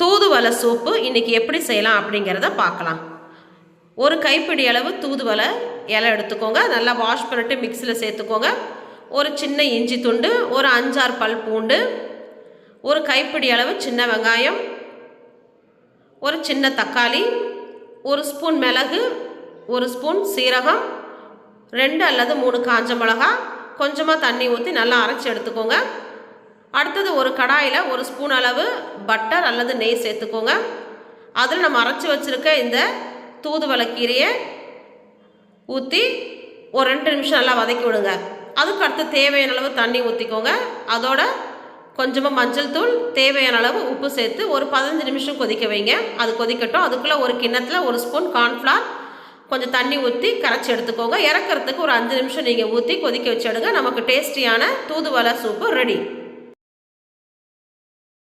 தூதுவளை சூப்பு இன்றைக்கி எப்படி செய்யலாம் அப்படிங்கிறத பார்க்கலாம். ஒரு கைப்பிடி அளவு தூதுவலை இலை எடுத்துக்கோங்க. நல்லா வாஷ் பண்ணிட்டு மிக்சியில் சேர்த்துக்கோங்க. ஒரு சின்ன இஞ்சி துண்டு ஒரு அஞ்சாறு பல் பூண்டு ஒரு கைப்பிடி அளவு சின்ன வெங்காயம் ஒரு சின்ன தக்காளி ஒரு ஸ்பூன் மிளகு ஒரு ஸ்பூன் சீரகம் ரெண்டு அல்லது மூணு காஞ்ச மிளகா கொஞ்சமாக தண்ணி ஊற்றி நல்லா அரைச்சி எடுத்துக்கோங்க. கடாயில் ஒரு ஸ்பூன் அளவு பட்டர் அல்லது நெய் சேர்த்துக்கோங்க. அதில் நம்ம அரைச்சி வச்சுருக்க இந்த தூதுவளை கீரையை ஊற்றி ஒரு ரெண்டு நிமிஷம் நல்லா வதக்கி விடுங்க. அதுக்கு அடுத்து தேவையான அளவு தண்ணி ஊற்றிக்கோங்க அதோட கொஞ்சமாக மஞ்சள் தூள் தேவையான அளவு உப்பு சேர்த்து ஒரு பதினஞ்சு நிமிஷம் கொதிக்க வைங்க. அது கொதிக்கட்டும். அதுக்குள்ளே ஒரு கிண்ணத்தில் ஒரு ஸ்பூன் கார்ன்ஃப்ளார் கொஞ்சம் தண்ணி ஊற்றி கரைச்சி எடுத்துக்கோங்க. இறக்கறதுக்கு ஒரு அஞ்சு நிமிஷம் நீங்கள் ஊற்றி கொதிக்க வச்சு எடுங்க. நமக்கு டேஸ்டியான தூதுவளை சூப்பு ரெடி